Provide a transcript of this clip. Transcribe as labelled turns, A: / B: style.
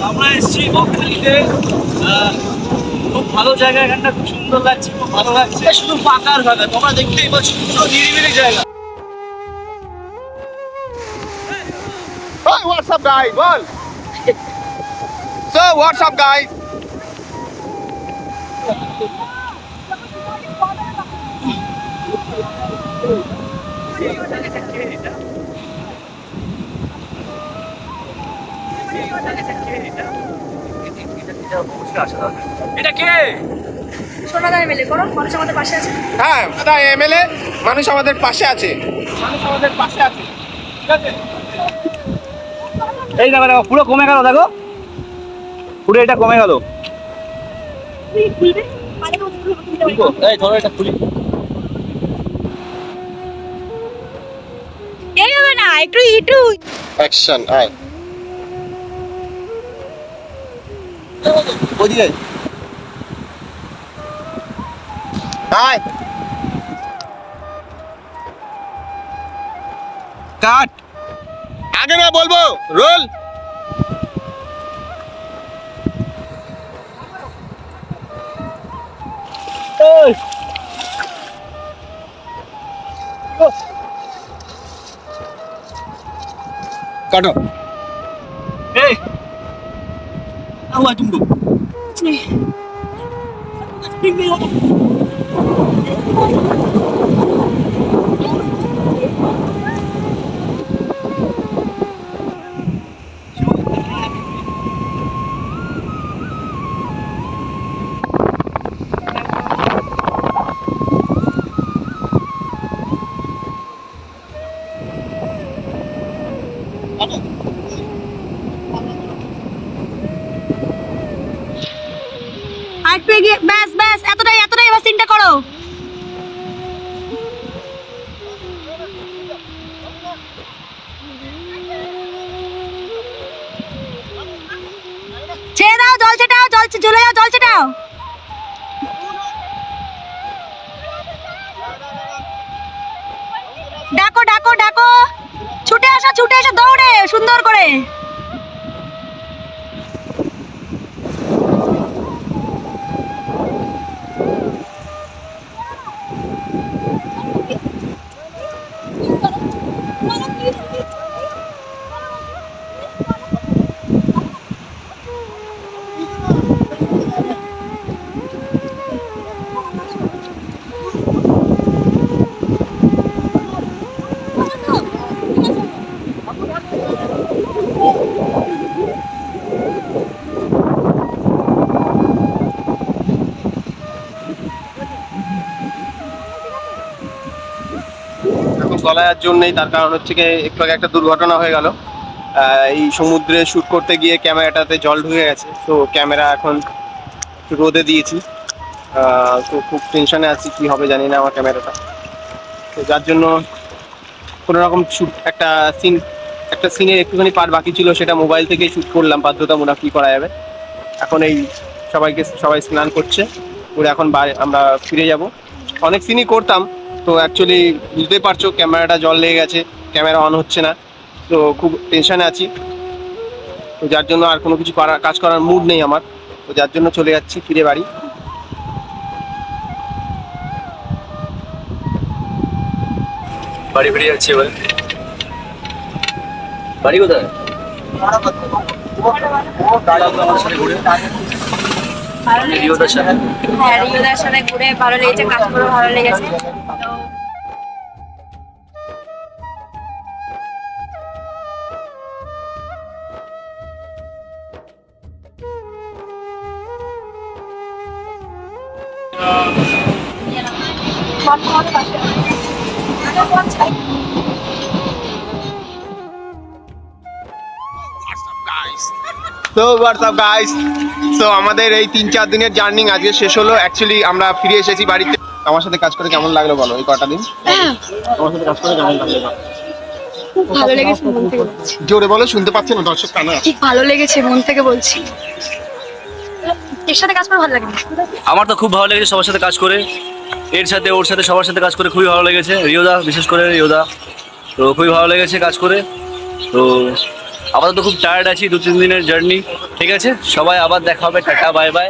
A: ভ্যালিতে আহ, খুব ভালো জায়গা এখানটা খুব সুন্দর লাগছে খুব ভালো লাগছে। শুধু পাকার ফাঁকা তোমরা দেখতেই পাচ্ছ পুরো নিরিবিলি জায়গা।
B: Hey, what's up, guys? Well, so what's up, guys?
A: এটা কে
C: সোনাদার মেলে করো। মানুষ আমাদের পাশে আছে।
B: হ্যাঁ দাদা এমএলএ মানুষ আমাদের পাশে আছে। মানুষ আমাদের পাশে আছে। ঠিক আছে?
A: এই দেখো দেখো পুরো কমে গেল দেখো। পুরো এটা কমে গেল। এই ধরো এটা খুলি।
C: এই হবে না একটু একটু
B: অ্যাকশন আয়।
A: ওদিকে
B: আয়।
A: কাট।
B: আগে না বলব রোল। কাটো।
A: এই। awa tunggu.
C: Nih aku nggak ব্যাস ব্যাস, এতটাই এতটাই সিনটা করো। ছেড়ে দাও, জল ছেটাও, জল যাও, জল ডাকো ডাকো ডাকো। ছুটে আসো, ছুটে এসো দৌড়ে, সুন্দর করে।
B: গলায় আর তার কারণ হচ্ছে কি একটু আগে একটা দুর্ঘটনা হয়ে গেল। এই সমুদ্রে শ্যুট করতে গিয়ে ক্যামেরাটাতে জল ঢুকে গেছে। তো ক্যামেরা এখন রোদে দিয়েছি। তো খুব টেনশনে আছি, কি হবে জানি না আমার ক্যামেরাটা। তো যার জন্য কোনো রকম শুট একটা সিন একটা সিনের একটুখানি পার্ট বাকি ছিল, সেটা মোবাইল থেকেই শুট করলাম, বাধ্যতামূলক কি করা যাবে। এখন এই সবাইকে, সবাই স্নান করছে। করে এখন আমরা ফিরে যাব। অনেক সিনই করতাম তো অ্যাকচুয়ালি বুঝতেই পারছ ক্যামেরাটা জল লেগে গেছে ক্যামেরা অন হচ্ছে না তো খুব টেনশানে আছি। তো যার জন্য আর কোনো কিছু করার কাজ করার মুড নেই আমার তো যার জন্য চলে যাচ্ছি ফিরে বাড়ি।
A: বাড়ি ফিরে যাচ্ছি এবার। বাড়ি কোথায়? রিওদার সাথে
C: হ্যাঁ রিওদার সাথে ঘুরে ভালো লেগেছে কাজ করে ভালো লেগেছে। তো
B: হোয়াটসঅ্যাপ গাইস তো আমাদের এই তিন চার দিনের জার্নি আজকে শেষ হলো। অ্যাকচুয়ালি আমরা ফিরে এসেছি বাড়িতে। আমার সাথে কাজ করে কেমন লাগল বলো এই কটা দিন? আমার সাথে কাজ করে কেমন লাগল
C: ভালো লেগেছে মন থেকে
B: জোরে বলো শুনতে না দর্শক কানে
C: ঠিক ভালো লেগেছে মন থেকে বলছি। এর সাথে কাজ করে ভালো লাগে
A: আমার তো খুব ভালো লেগেছে সবার সাথে কাজ করে। এর সাথে ওর সাথে সবার সাথে কাজ করে খুবই ভালো লেগেছে। রিওদা বিশেষ করে রিওদা। তো খুবই ভালো লেগেছে কাজ করে। তো আপাতত খুব টায়ার্ড আছি দু তিন দিনের জার্নি ঠিক আছে? সবাই আবার দেখা হবে, টাটা বাই বাই